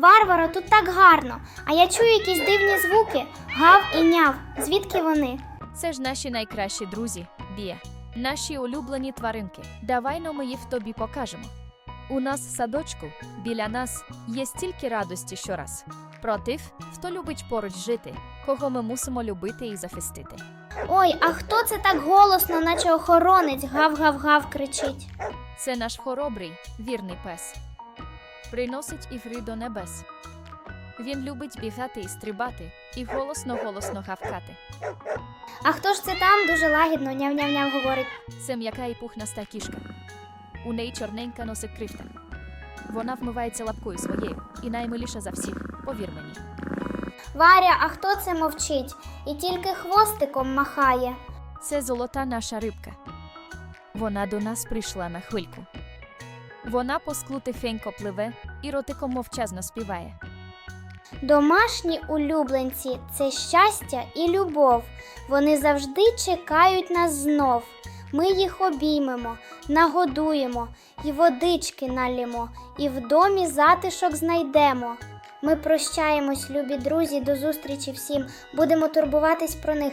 Варваро, тут так гарно. А я чую якісь дивні звуки. Гав і няв. Звідки вони? Це ж наші найкращі друзі, Бія. Наші улюблені тваринки. Давай но ми їх тобі покажемо. У нас в садочку, біля нас, є стільки радості щораз. Против, хто любить поруч жити, кого ми мусимо любити і захистити. Ой, а хто це так голосно, наче охоронець гав-гав-гав кричить? Це наш хоробрий, вірний пес. Приносить ігри до небес. Він любить бігати і стрибати, і голосно-голосно гавкати. А хто ж це там дуже лагідно няв-няв-няв говорить? Це м'яка і пухнаста кішка. У неї чорненька носик кривта. Вона вмивається лапкою своєю і наймиліша за всіх, повір мені. Варя, а хто це мовчить? І тільки хвостиком махає. Це золота наша рибка. Вона до нас прийшла на хвильку. Вона по склу тихенько пливе і ротиком мовчазно співає. Домашні улюбленці це щастя і любов. Вони завжди чекають нас знов. Ми їх обіймемо, нагодуємо, і водички налімо, і в домі затишок знайдемо. Ми прощаємось, любі друзі, до зустрічі всім. Будемо турбуватись про них.